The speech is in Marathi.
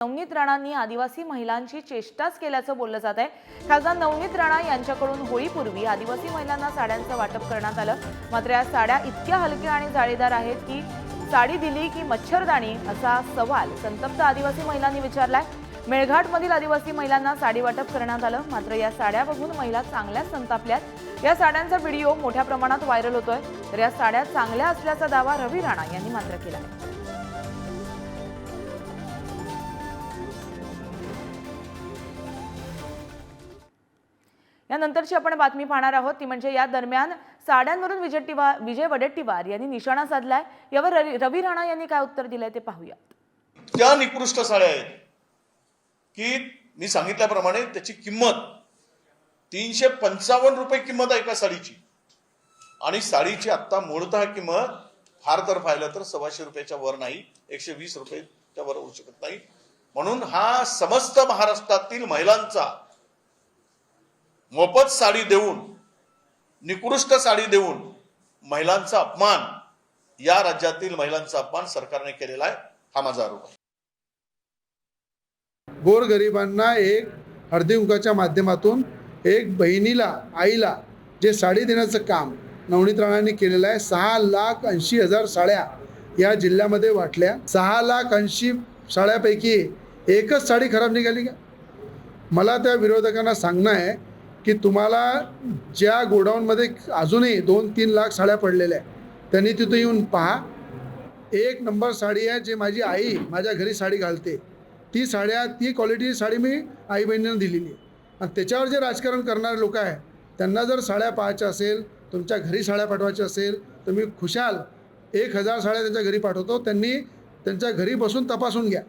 नवनीत राणांनी आदिवासी महिलांची चेष्टाच केल्याचं बोललं जात आहे खासदार नवनीत राणा यांच्याकडून होळीपूर्वी आदिवासी महिलांना साड्यांचं वाटप करण्यात आलं. मात्र या साड्या इतक्या हलक्या आणि जाळीदार आहेत की साडी दिली की मच्छरदाणी असा सवाल संतप्त आदिवासी महिलांनी विचारलाय. मेळघाटमधील आदिवासी महिलांना साडी वाटप करण्यात आलं. मात्र या साड्या बघून महिला चांगल्याच संतापल्यात. या साड्यांचा व्हिडिओ मोठ्या प्रमाणात व्हायरल होतोय. तर या साड्या चांगल्या असल्याचा दावा रवी राणा यांनी मात्र केला आहे यानंतरची आपण बातमी पाहणार आहोत ती म्हणजे या दरम्यान साड्यांवरून विजय टिवा विजय वडेट्टीवार यांनी निशाणा साधलाय. यावर रवी राणा यांनी काय उत्तर दिलंय ते पाहूया त्या निकृष्ट साड्या आहेत की मी सांगितल्याप्रमाणे त्याची किंमत तीनशे पंचावन्न रुपये किंमत आहे एका साडीची. आणि साडीची आत्ता मूळतः किंमत फार तर पाहिलं तर सव्वाशे रुपयाच्या वर नाही एकशे वीस रुपयाच्या वर होऊ शकत नाही. म्हणून हा समस्त महाराष्ट्रातील महिलांचा मोफत साडी देऊन निकृष्ट साडी देऊन महिलांचा अपमान या राज्यातील महिलांचा अपमान सरकारने केलेला आहे हा माझा आरोप आहे. गोरगरिबांना एक हळदीकुंकाच्या माध्यमातून एक बहिणीला आईला जे साडी देण्याचं काम नवनीत राणांनी केलेलं आहे सहा लाख ऐंशी हजार साड्या या जिल्ह्यामध्ये वाटल्या. सहा लाख ऐंशी साड्यापैकी एकच साडी खराब निघाली का? मला त्या विरोधकांना सांगणं आहे की तुम्हाला ज्या गोडाऊनमध्ये अजूनही दोन तीन लाख साड्या पडलेल्या आहेत त्यांनी तिथं येऊन पहा. एक नंबर साडी आहे जे माझी आई माझ्या घरी साडी घालते. ती साड्या ती क्वालिटीची साडी मी आई बहिणींना दिलेली आहे. आणि त्याच्यावर जे राजकारण करणारे लोक आहे त्यांना जर साड्या पाहायच्या असेल तुमच्या घरी साड्या पाठवायच्या असेल तर मी खुशाल एक हजार साड्या त्यांच्या घरी पाठवतो. त्यांनी त्यांच्या घरी बसून तपासून घ्या.